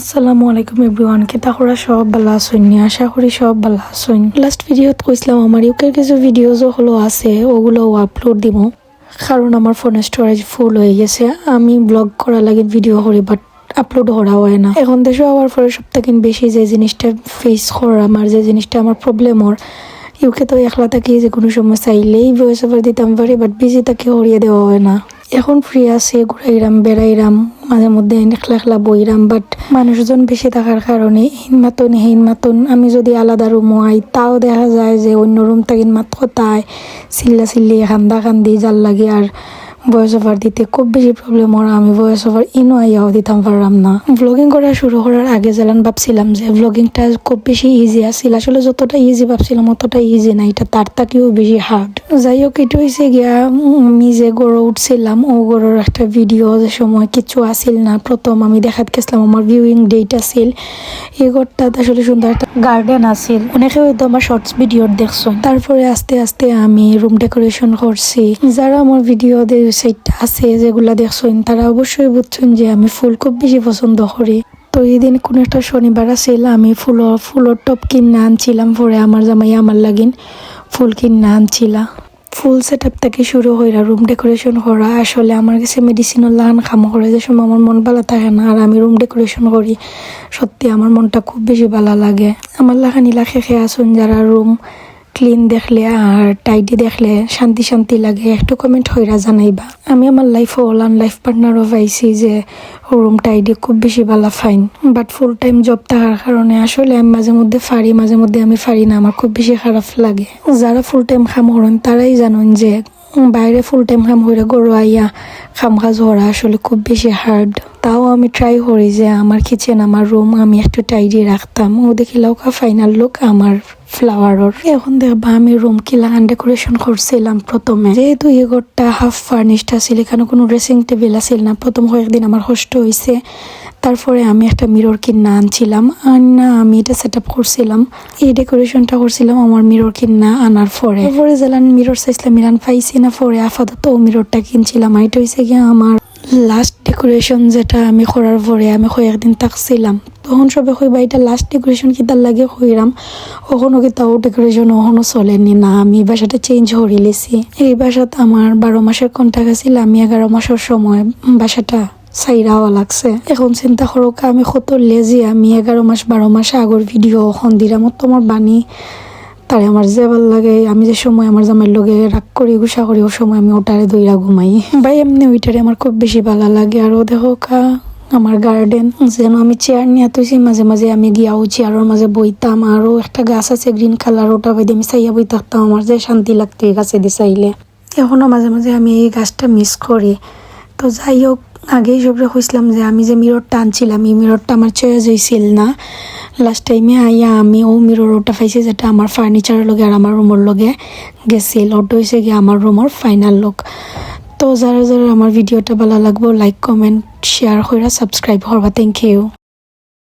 আসসালামু আলাইকুম এভরিওয়ান কেতা করা সব ভালো আছেন? নি? আশা করি সব ভালো আছেন। লাস্ট ভিডিওত কইছিলাম আমার ইউকের কিছু ভিডিওজও হলো আছে ওগুলো আপলোড দিব। কারণ আমার ফোনের স্টোরেজ ফুল হয়ে গেছে। আমি ব্লগ করা লাগে ভিডিও করি বাট আপলোড করা হয় না। এখন দেশে হওয়ার পরে সব থেকে বেশি যে জিনিসটা ফেস করা আমার যে জিনিসটা আমার প্রবলেম ওর ইউকে তো একলা থাকি যে কোনো সময় চাইলেই ভয়েস ওভার দিতাম পারি বাট বিজি তাকে হরিয়ে দেওয়া হয় না। এখন ফ্রি আছে, ঘুরাইরাম, বেড়াইরাম মাঝে মধ্যে একলা একলা বইরাম বাট মানুষজন বেশি থাকার কারণে হিন মাতন হিন মাতন আমি যদি আলাদা রুম আই, তাও দেখা যায় যে অন্য রুম থাকেন মাত কোথায় চিল্লা চিল্লি খান্দা খান্দি জাল লাগে আর ভয়েস ওভার দিতে খুব বেশি প্রবলেম ওরা, আমি ভয়েস ওভার ইনো আইয়াও দিতাম পারলাম না। ব্লগিং করা শুরু করার আগে যেলান ভাবছিলাম যে ব্লগিংটা খুব বেশি ইজি আছিল। আসলে যতটা ইজি ভাবছিলাম, অতটা ইজি না, এটা তার তাকেও বেশি হার্ড যাই হোক, এটা হয়েছে গিয়া আমি যে গড়ে উঠছিলাম। ও গড়ের একটা ভিডিও যে সময় কিছু আসিল না। প্রথম আমি দেখাত গেছিলাম, আমার ভিউইং ডেট আছিল। এই ঘরটাতে আসলে সুন্দর একটা গার্ডেন আছিল। অনেকে হয়তো আমার শর্টস ভিডিও দেখছ তারপরে আস্তে আস্তে আমি রুম ডেকোরেশন করছি। যারা আমার ভিডিও সাইটটা আছে যেগুলা দেখছেন, তারা অবশ্যই বুঝছেন যে আমি ফুল খুব বেশি পছন্দ করি। তো এই দিন কোনো একটা শনিবার আছিল, আমি ফুলর ফুলর টপ কিনে আনছিলাম পরে আমার জামাই আমার লাগিন ফুল কিনে আনছিলা। ফুল সেট আপ থেকে শুরু হইরা রুম ডেকোরেশন করা, আসলে আমার কাছে মেডিসিনের লাগান কাম করে যে সময় আমার মন ভালো থাকে না, আর আমি রুম ডেকোরেশন করি, সত্যি আমার মনটা খুব বেশি ভালো লাগে। আমার লাগানি লাখে খেয়ে আসুন যারা রুম ক্লিন দেখলে আর টাইডি দেখলে শান্তি শান্তি লাগে, একটু কমেন্ট হইরা জানাইবা। আমি আমার লাইফ ওলান লাইফ পার্টনারও পাইছি যে রুম টাইডি খুব বেশি ভালো fine but full time job থাকার কারণে আসলে আমি মাঝে মধ্যে ফারি, মাঝে মধ্যে আমি ফারি না, আমার খুব বেশি খারাপ লাগে। যারা ফুল টাইম খাম করেন তারাই জানেন যে বাইরে ফুল টাইম খাম করে গরু আইয়া কাম কাজ করা আসলে খুব বেশি হার্ড তাও আমি ট্রাই করি যে আমার কিচেন আমার রুম আমি একটু টাইডি রাখতাম। ও দেখিলাও কা ফাইনাল লুক আমার ফ্লাওয়ারর এখন দেখবা আমি রুম কিলাগান ডেকোরেশন করছিলাম প্রথমে। যেহেতু এই ঘরটা হাফ ফার্নিশড আছিল এখানে কোনো ড্রেসিং টেবিল আছিল না, প্রথম কয়েকদিন আমার কষ্ট হয়েছে তারপরে আমি একটা মিরর কিনা আনছিলাম। আনা আমি এটা সেট আপ করছিলাম। এই ডেকোরেশনটা করছিলাম আমার মিরর কিনা আনার পরে। পরে যেলান মিরর চাইছিলাম মিরান পাইছি না, পরে আপাতত ও মিররটা কিনছিলাম। আর এটা হয়েছে গিয়ে আমার লাস্ট ডেকোরেশন যেটা আমি করার পরে আমি কয়েকদিন থাকছিলাম তখন সবে কইবা এটা লাস্ট ডেকোরেশন কিতার লাগে কইরাম ওখানো কিতাও ডেকোরেশন ওখানো চলেনি না আমি বাসাটা চেঞ্জ করে লেছি। এই বাসাত আমার বারো মাসের কন্ট্যাক্ট আছিল, আমি এগারো মাসের সময় বাসাটা চাইরাওয়া লাগছে। এখন চিন্তা করো আমি কত লেজি আমি এগারো মাস বারো মাস আগর ভিডিও এখন দিরামত তোমার বাণী তারে আমার যে ভালো লাগে, আমি যে সময় আমার জামাইয়ের লগে রাগ করি, গুসা করি, ও সময় আমি ওটারে দইরা ঘুমাই। ভাই, এমনি ওইটারে আমার খুব বেশি ভালো লাগে। আর ও দেখো কা, আমার গার্ডেন যেন আমি চেয়ার নিয়ে তুইছি মাঝে মাঝে আমি গিয়াও চেয়ারের মাঝে বইতাম। আরও একটা গাছ আছে গ্রিন কালার ওটা বাইদে আমি চাইয়া বই থাকতাম আমার যে শান্তি লাগতো এই গাছে দিয়ে চাইলে এখনও মাঝে মাঝে আমি এই গাছটা মিস করি। তো যাই হোক আগেই সবরে কইছিলাম যে আমি যে মিররটা আনছিলাম, এই মিররটা আমার চয়ে যাইছিল না। লাস্ট টাইমে আইয়া আমি ও মিরর ওটা পাইছি যেটা আমার ফার্নিচারের লগে আর আমার রুমের লগে গেছিল। ওটা হয়েছে গিয়ে আমার রুমের ফাইনাল লুক তো যারা যারা আমার ভিডিওটা ভালো লাগবো লাইক কমেন্ট শেয়ার করে সাবস্ক্রাইব করবা। Thank you